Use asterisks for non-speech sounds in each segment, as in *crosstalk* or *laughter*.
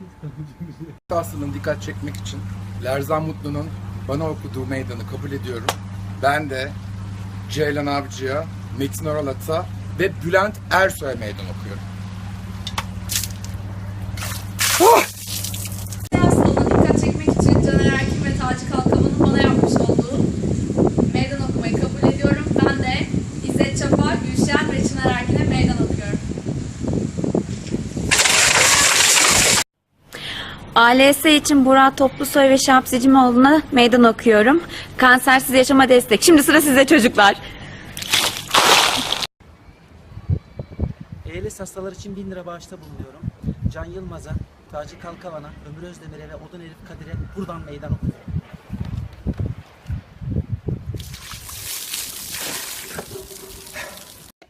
*laughs* Aslında dikkat çekmek için Lerzan Mutlu'nun bana okuduğu meydanı kabul ediyorum. Ben de Ceylan Avcı'ya, Metin Oralat'a ve Bülent Ersoy'a meydan okuyorum. Aslında dikkat çekmek için Caner Erkin ve Taci Kalkavan'ın bana yapmış olduğu meydan okumayı kabul ediyorum. Ben de İzzet Çapa, Gülşen ve Çınar Erkin'e meydan okuyorum. ALS için Burak Toplusoy ve Şapsi Cimoğlu'na meydan okuyorum. Kansersiz yaşama destek. Şimdi sıra size çocuklar. ALS hastalar için 1000 lira bağışta bulunuyorum. Can Yılmaz'a, Taci Kalkavan'a, Ömür Özdemir'e ve Odun Elif Kadir'e buradan meydan okuyorum.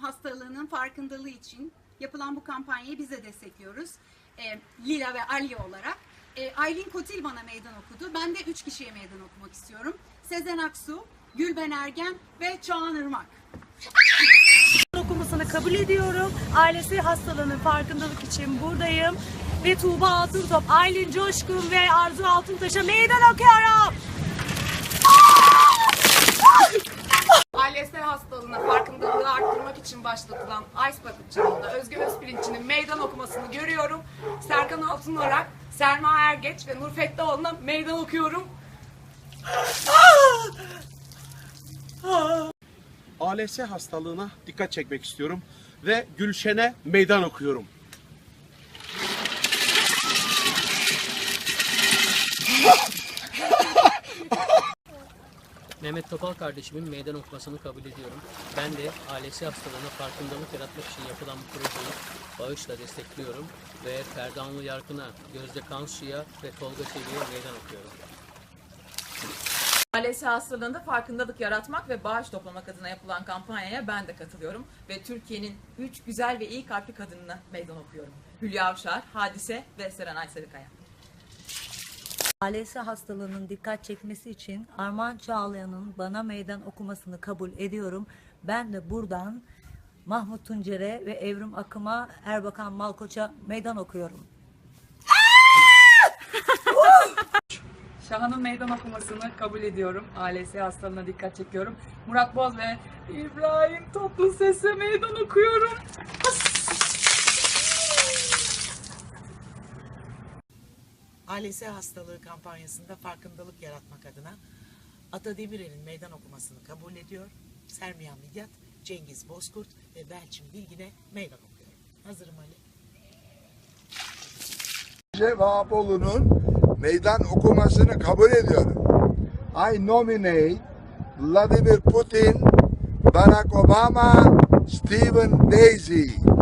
hastalığının farkındalığı için yapılan bu kampanyayı biz de destekliyoruz. E, Lila ve Ali olarak. E, Aylin Kotil bana meydan okudu. Ben de üç kişiye meydan okumak istiyorum. Sezen Aksu, Gülben Ergen ve Çağan Irmak. okumasını kabul ediyorum. Ailesi hastalığının farkındalık için buradayım. Ve Tuğba Altıntop, Aylin Coşkun ve Arzu Altuntaş'a meydan okuyorum. ALS hastalığına farkındalığı arttırmak için başlatılan Ice Bucket Channel'da Özge Özpirinç'in meydan okumasını görüyorum. Serkan Altınorak, Selma Ergeç ve Nur Fettaoğlu'na meydan okuyorum. ALS hastalığına dikkat çekmek istiyorum ve Gülşen'e meydan okuyorum. Mehmet Topal kardeşimin meydan okumasını kabul ediyorum. Ben de ALS hastalığına farkındalık yaratmak için yapılan bu projeyi bağışla destekliyorum ve Ferdanlı Yarkın'a, Gözde Kansı'ya ve Tolga Çelik'e meydan okuyorum. ALS hastalığında farkındalık yaratmak ve bağış toplamak adına yapılan kampanyaya ben de katılıyorum. Ve Türkiye'nin 3 güzel ve iyi kalpli kadınına meydan okuyorum. Hülya Avşar, Hadise ve Serenay Sarıkaya. ALS hastalığının dikkat çekmesi için Armağan Çağlayan'ın bana meydan okumasını kabul ediyorum. Ben de buradan Mahmut Tuncer'e ve Evrim Akım'a, Erbakan Malkoç'a meydan okuyorum. *laughs* Şahan'ın meydan okumasını kabul ediyorum. ALS hastalığına dikkat çekiyorum. Murat Boz ve İbrahim Toplu Ses'e meydan okuyorum. ALS hastalığı kampanyasında farkındalık yaratmak adına Ata Demirel'in meydan okumasını kabul ediyor. Sermiyan Midyat, Cengiz Bozkurt ve Belçin Bilgin'e meydan okuyorum. Hazırım Ali. Vahapoğlu'nun meydan okumasını kabul ediyorum. I nominate Vladimir Putin, Barack Obama, Stephen Daisy.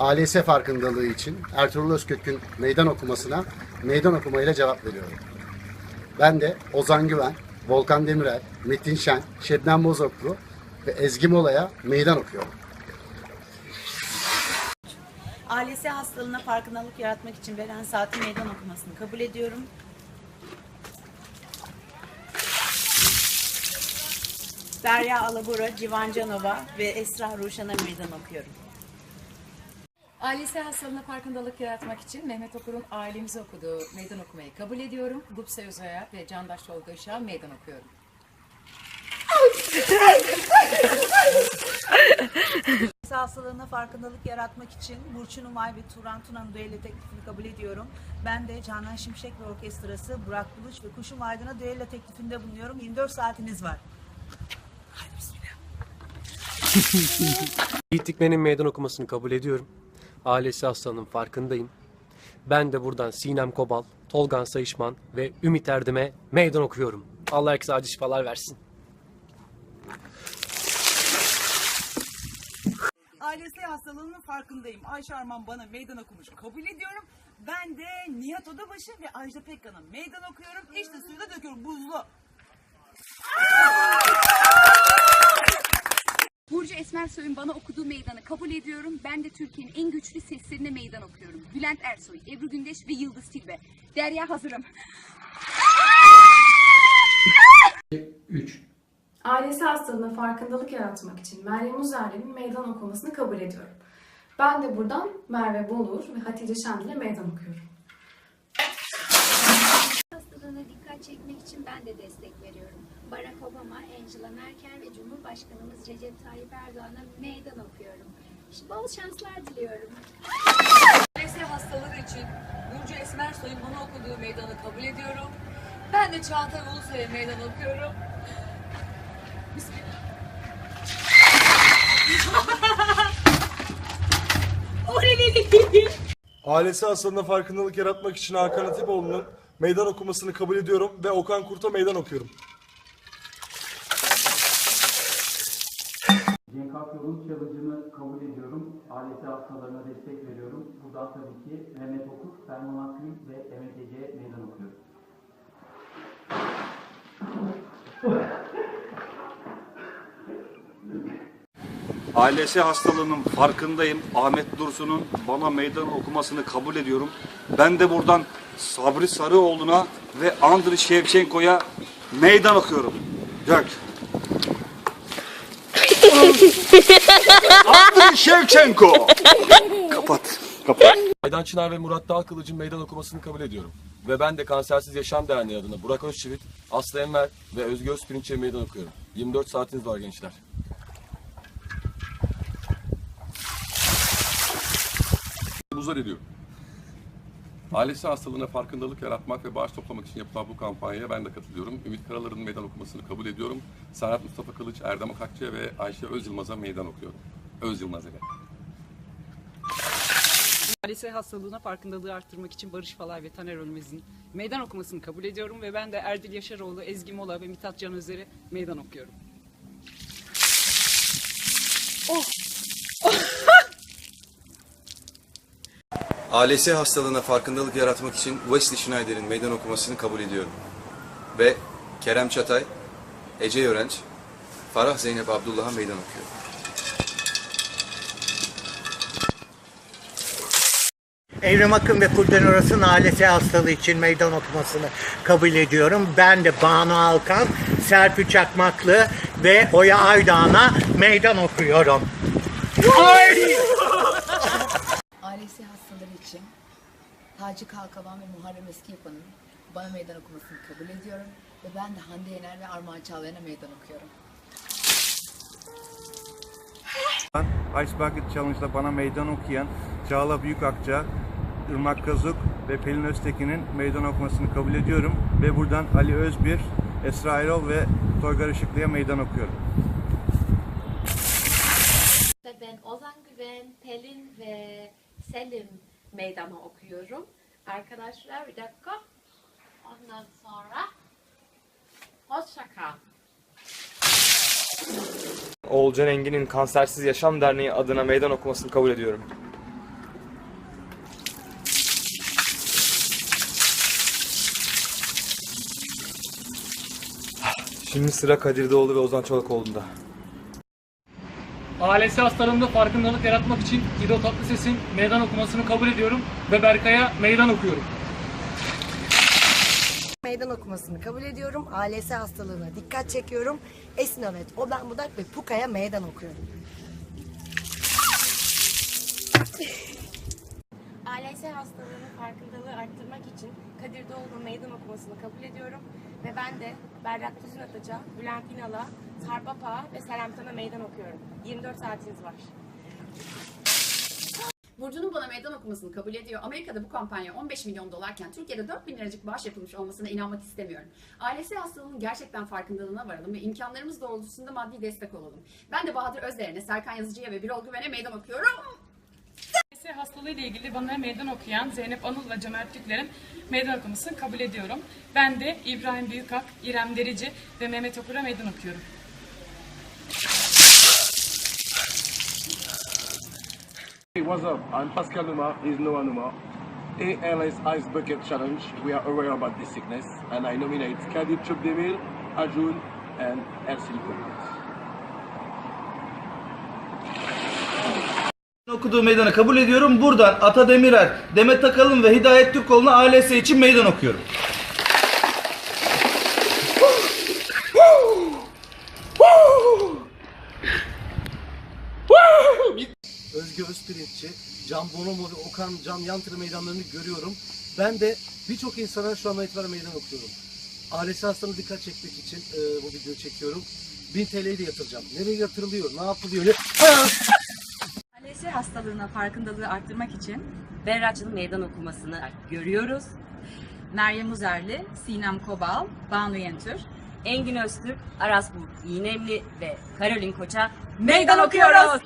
ALS farkındalığı için Ertuğrul Özkök'ün meydan okumasına meydan okumayla cevap veriyorum. Ben de Ozan Güven, Volkan Demirel, Metin Şen, Şebnem Bozoklu ve Ezgi Mola'ya meydan okuyorum. ALS hastalığına farkındalık yaratmak için veren saati meydan okumasını kabul ediyorum. Derya Alabora, Civan Canova ve Esra Ruşan'a meydan okuyorum. ALS hastalığına farkındalık yaratmak için Mehmet Okur'un ailemize okuduğu meydan okumayı kabul ediyorum. Gupse Özay'a ve Candaş Tolga Işık'a meydan okuyorum. Hastalığına farkındalık yaratmak için Burçin Umay ve Turan Tuna'nın düello teklifini kabul ediyorum. Ben de Canan Şimşek ve Orkestrası, Burak Buluç ve Kuşum Aydın'a düello teklifinde bulunuyorum. 24 saatiniz var. *laughs* Yiğit Dikmen'in meydan okumasını kabul ediyorum. ALS hastalığının farkındayım. Ben de buradan Sinem Kobal, Tolgan Sayışman ve Ümit Erdem'e meydan okuyorum. Allah herkese acil şifalar versin. ALS hastalığının farkındayım. Ayşe Arman bana meydan okumuş. Kabul ediyorum. Ben de Nihat Odabaşı ve Ajda Pekkan'a meydan okuyorum. İşte suyu da döküyorum buzlu. Burcu Esmersoy'un bana okuduğu meydanı kabul ediyorum. Ben de Türkiye'nin en güçlü seslerine meydan okuyorum. Bülent Ersoy, Ebru Gündeş ve Yıldız Tilbe. Derya hazırım. 3. ALS hastalığına farkındalık yaratmak için Meryem Uzerli'nin meydan okumasını kabul ediyorum. Ben de buradan Merve Bolur ve Hatice Şendil'e meydan okuyorum. Hastalığına dikkat çekmek için ben de destek veriyorum. Barack Obama, Angela Merkel ve Cumhurbaşkanımız Recep Tayyip Erdoğan'a meydan okuyorum. İşte bol şanslar diliyorum. ALS hastaları için Burcu Esmersoy'un bana okuduğu meydanı kabul ediyorum. Ben de Çağatay Ulusoy'a meydan okuyorum. Ailesi hastalığına farkındalık yaratmak için Hakan Atipoğlu'nun meydan okumasını kabul ediyorum ve Okan Kurt'a meydan okuyorum. Cenk Akyol'un challenge'ını kabul ediyorum. ALS hastalarına destek veriyorum. Buradan tabii ki Mehmet Okur, Ferman Akgül ve Mehmet Ege'ye meydan okuyorum. ALS hastalığının farkındayım. Ahmet Dursun'un bana meydan okumasını kabul ediyorum. Ben de buradan Sabri Sarıoğlu'na ve Andriy Shevchenko'ya meydan okuyorum. Dök. Andriy Shevchenko. Kapat. Kapat. Aydan Çınar ve Murat Dalkılıç'ın meydan okumasını kabul ediyorum. Ve ben de Kansersiz Yaşam Derneği adına Burak Özçivit, Aslı Enver ve Özgür Özpirinç'e meydan okuyorum. 24 saatiniz var gençler. Muzar ediyorum. Ailesi hastalığına farkındalık yaratmak ve bağış toplamak için yapılan bu kampanyaya ben de katılıyorum. Ümit Karalar'ın meydan okumasını kabul ediyorum. Serhat Mustafa Kılıç, Erdem Akakçı'ya ve Ayşe Özyılmaz'a meydan okuyorum. Özyılmaz'a gel. ALS hastalığına farkındalığı arttırmak için Barış Falay ve Taner Ölmez'in meydan okumasını kabul ediyorum ve ben de Erdil Yaşaroğlu, Ezgi Mola ve Mithat Can Özer'e meydan okuyorum. ALS hastalığına farkındalık yaratmak için Wesley Schneider'in meydan okumasını kabul ediyorum. Ve Kerem Çatay, Ece Yörenç, Farah Zeynep Abdullah'a meydan okuyorum. Evrim Akın ve Kurden Oras'ın ALS hastalığı için meydan okumasını kabul ediyorum. Ben de Banu Alkan, Serpil Çakmaklı ve Oya Aydoğan'a meydan okuyorum. ALS hastaları için Taci Kalkavan ve Muharrem Eski Yapan'ın bana meydan okumasını kabul ediyorum. Ve ben de Hande Yener ve Armağan Çağlayan'a meydan okuyorum. Ice Bucket Challenge'da bana meydan okuyan Çağla Büyükakça, Irmak Kazuk ve Pelin Öztekin'in meydan okumasını kabul ediyorum. Ve buradan Ali Özbir, Esra Erol ve Toygar Işıklı'ya meydan okuyorum. Ben Ozan Güven, Pelin ve Selim meydana okuyorum. Arkadaşlar bir dakika. Ondan sonra hoşça kal. Oğulcan Engin'in Kansersiz Yaşam Derneği adına meydan okumasını kabul ediyorum. Şimdi sıra Kadir Doğulu ve Ozan Çolakoğlu'nda. ALS hastalığında farkındalık yaratmak için İdo Tatlıses'in meydan okumasını kabul ediyorum ve Berkay'a meydan okuyorum. Meydan okumasını kabul ediyorum. ALS hastalığına dikkat çekiyorum. Esin Avet, Oben Budak ve Puka'ya meydan okuyorum. ALS hastalığının farkındalığı arttırmak için Kadir Doğulu'nun meydan okumasını kabul ediyorum. Ve ben de Berrak Tüzün Ataca, Bülent İnal'a, Sarp Apak'a ve Serem Tan'a meydan okuyorum. 24 saatiniz var. Burcu'nun bana meydan okumasını kabul ediyor. Amerika'da bu kampanya 15 milyon dolarken Türkiye'de 4 bin liracık bağış yapılmış olmasına inanmak istemiyorum. ALS hastalığının gerçekten farkındalığına varalım ve imkanlarımız doğrultusunda maddi destek olalım. Ben de Bahadır Özderen'e, Serkan Yazıcı'ya ve Birol Güven'e meydan okuyorum. ALS hastalığı ile ilgili bana meydan okuyan Zeynep Anıl ve Caner Türkler'in meydan okumasını kabul ediyorum. Ben de İbrahim Büyükak, İrem Derici ve Mehmet Okur'a meydan okuyorum. Hey, what's up? I'm Pascal Numa, he's Noah Numa. ALS Ice Bucket Challenge. We are aware about this sickness, and I nominate Kadir Chubdemir, Arjun, and Ersil Okuduğu meydanı kabul ediyorum. Buradan Ata Demirer, Demet Akalın ve Hidayet Türkoğlu'na ALS için meydan okuyorum. Özgür Özpirinççi, Meydan, Bonomo ve Okan Can Yantırı meydanlarını görüyorum. Ben de birçok insana şu an itibaren meydan okuyorum. ALS hastalığına dikkat çekmek için e, bu videoyu çekiyorum. 1000 TL'yi de yatıracağım. Nereye yatırılıyor, ne yapılıyor? Ne... Hastalığına farkındalığı arttırmak için Berraç'ın meydan okumasını görüyoruz. Meryem Uzerli, Sinem Kobal, Banu Yentür, Engin Öztürk, Aras Bulut İğnemli ve Karolin Koç'a meydan okuyoruz.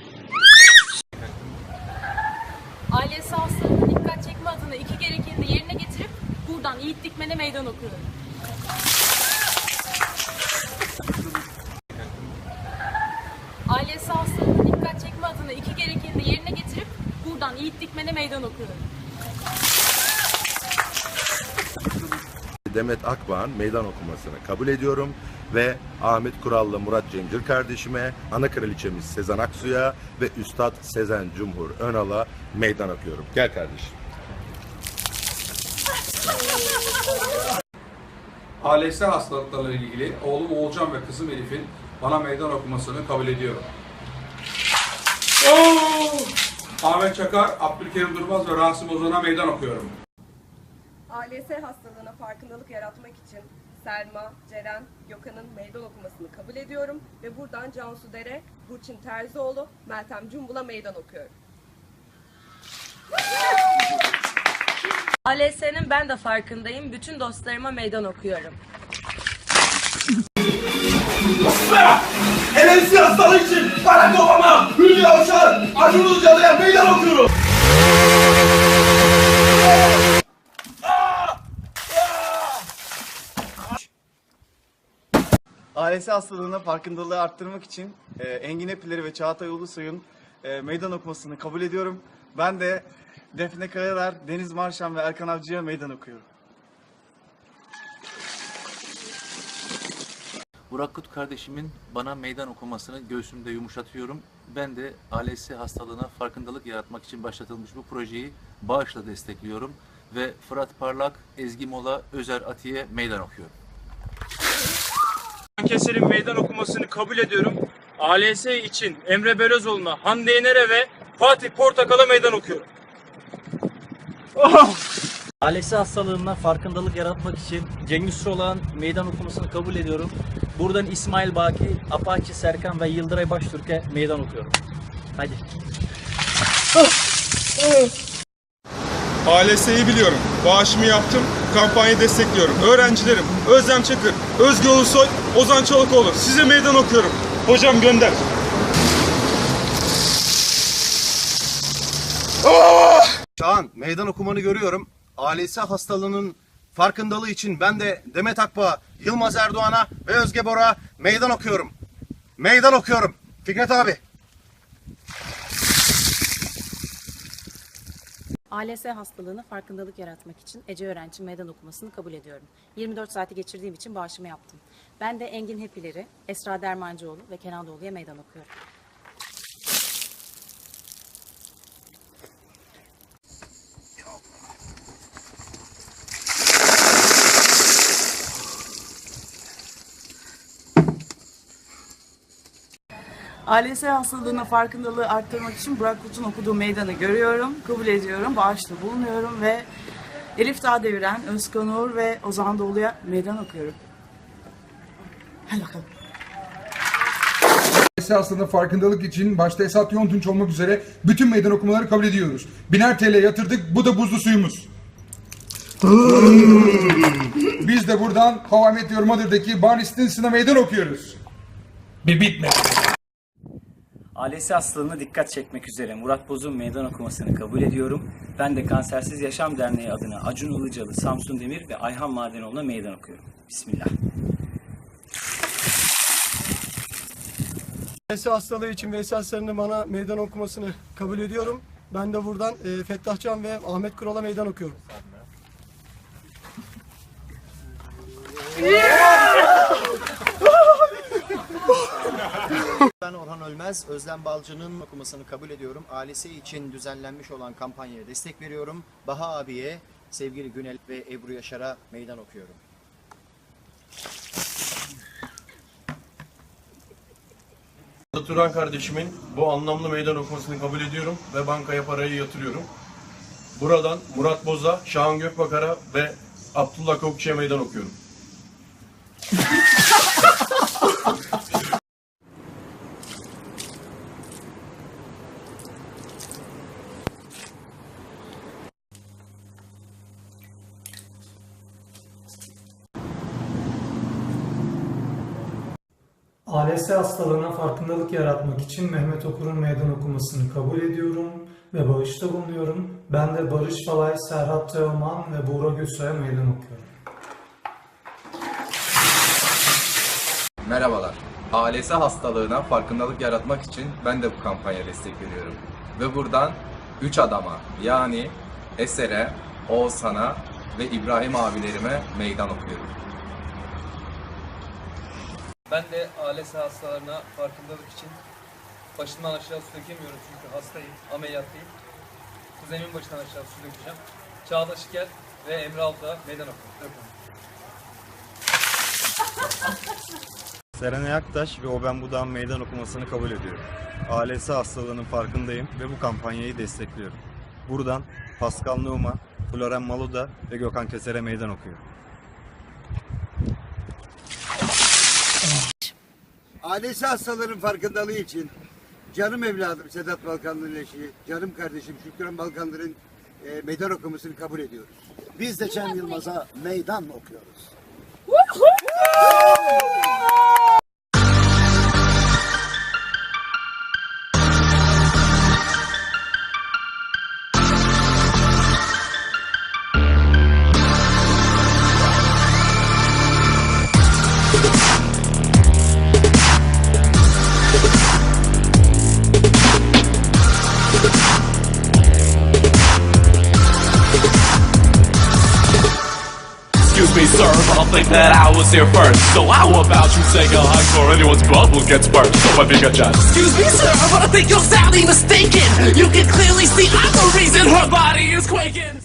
ALS hastalığına dikkat çekme adına iki gerekeni yerine getirip buradan Yiğit Dikmen'e meydan okuyorum. ALS hastalığına dikkat çekme adına iki gerekeni de yerine getirip buradan Yiğit Dikmen'e meydan okuyorum. Demet Akbağ'ın meydan okumasını kabul ediyorum ve Ahmet Kural'la Murat Cemcir kardeşime, ana kraliçemiz Sezen Aksu'ya ve Üstad Sezen Cumhur Önal'a meydan okuyorum. Gel kardeşim. ALS hastalıklarıyla ilgili oğlum Oğulcan ve kızım Elif'in bana meydan okumasını kabul ediyorum. Oo! Ahmet Çakar, Abdülkerim Durmaz ve Rasim Ozan'a meydan okuyorum. ALS hastalığına farkındalık yaratmak için Selma, Ceren, Gökhan'ın meydan okumasını kabul ediyorum ve buradan Cansu Dere, Burçin Terzioğlu, Meltem Cumbul'a meydan okuyorum. ALS'nin ben de farkındayım. Bütün dostlarıma meydan okuyorum. LMC hastalığı için Barack Obama, Hülya Avşar, Acun Ilıcalı'ya meydan okuyorum. ALS hastalığına farkındalığı arttırmak için e, Engin Epileri ve Çağatay Ulusoy'un e, meydan okumasını kabul ediyorum. Ben de Defne Kayalar, Deniz Marşan ve Erkan Avcı'ya meydan okuyorum. Burak Kut kardeşimin bana meydan okumasını göğsümde yumuşatıyorum. Ben de ALS hastalığına farkındalık yaratmak için başlatılmış bu projeyi bağışla destekliyorum. Ve Fırat Parlak, Ezgi Mola, Özer Atiye meydan okuyorum. Keser'in meydan okumasını kabul ediyorum. ALS için Emre Belözoğlu'na, Hande Yener'e ve Fatih Portakal'a meydan okuyorum. ALS hastalığına farkındalık yaratmak için Cengiz Çolak'ın meydan okumasını kabul ediyorum. Buradan İsmail Baki, Apache Serkan ve Yıldıray Baştürk'e meydan okuyorum. Hadi. ALS'yi biliyorum. Bağışımı yaptım. Kampanyayı destekliyorum. Öğrencilerim Özlem Çakır, Özgü Ulusoy, Ozan Çolakoğlu. Size meydan okuyorum. Hocam gönder. Şu an meydan okumanı görüyorum. ALS hastalığının farkındalığı için ben de Demet Akbağ, Yılmaz Erdoğan'a ve Özge Bor'a meydan okuyorum. Meydan okuyorum. Fikret abi. ALS hastalığına farkındalık yaratmak için Ece Öğrenci meydan okumasını kabul ediyorum. 24 saati geçirdiğim için bağışımı yaptım. Ben de Engin Hepileri, Esra Dermancıoğlu ve Kenan Doğulu'ya meydan okuyorum. ALS hastalığına farkındalığı arttırmak için Burak Kut'un okuduğu meydanı görüyorum, kabul ediyorum, bağışta bulunuyorum ve Elif Dağdeviren, Özkan Uğur ve Ozan Doğulu'ya meydan okuyorum. Hadi bakalım. Hastalığına farkındalık için başta Esat Yontunç olmak üzere bütün meydan okumaları kabul ediyoruz. Biner TL yatırdık, bu da buzlu suyumuz. Biz de buradan How I Met Your Mother'daki Barney Stinson'a meydan okuyoruz. Bir bitme. ALS hastalığına dikkat çekmek üzere Murat Boz'un meydan okumasını kabul ediyorum. Ben de Kansersiz Yaşam Derneği adına Acun Ilıcalı, Samsun Demir ve Ayhan Madenoğlu'na meydan okuyorum. Bismillah. ALS hastalığı için Veysel Sarı'nın bana meydan okumasını kabul ediyorum. Ben de buradan e, Fettah Can ve Ahmet Kural'a meydan okuyorum. *laughs* Ben Orhan Ölmez, Özlem Balcı'nın okumasını kabul ediyorum. ALS için düzenlenmiş olan kampanyaya destek veriyorum. Baha abiye, sevgili Günel ve Ebru Yaşar'a meydan okuyorum. Turan kardeşimin bu anlamlı meydan okumasını kabul ediyorum ve bankaya parayı yatırıyorum. Buradan Murat Boz'a, Şahan Gökbakar'a ve Abdullah Kavukçu'ya meydan okuyorum. *laughs* ALS hastalığına farkındalık yaratmak için Mehmet Okur'un meydan okumasını kabul ediyorum ve bağışta bulunuyorum. Ben de Barış Falay, Serhat Teoman ve Buğra Gülsoy'a meydan okuyorum. Merhabalar. ALS hastalığına farkındalık yaratmak için ben de bu kampanya destek veriyorum. Ve buradan 3 adama yani Eser'e, Oğuzhan'a ve İbrahim abilerime meydan okuyorum. Ben de ALS hastalarına farkındalık için başından aşağı su dökemiyorum çünkü hastayım, ameliyattayım. Kuzenimin başından aşağı su dökeceğim. Çağdaş İker ve Emre Alta meydan okuyorum. *laughs* Serenay Aktaş ve O Ben Budağ'ın meydan okumasını kabul ediyorum. ALS hastalığının farkındayım ve bu kampanyayı destekliyorum. Buradan Pascal Numa, Floren Maluda ve Gökhan Keser'e meydan okuyorum. Ailesi hastaların farkındalığı için canım evladım Sedat Balkanlı'nın eşi, canım kardeşim Şükran Balkanlı'nın e, meydan okumasını kabul ediyoruz. Biz de Cem Yılmaz'a meydan okuyoruz. Was here first. So how about you take a hike or anyone's bubble gets burst? So think I just. Excuse me, sir, but I think you're sadly mistaken. You can clearly see I'm the reason her body is quaking.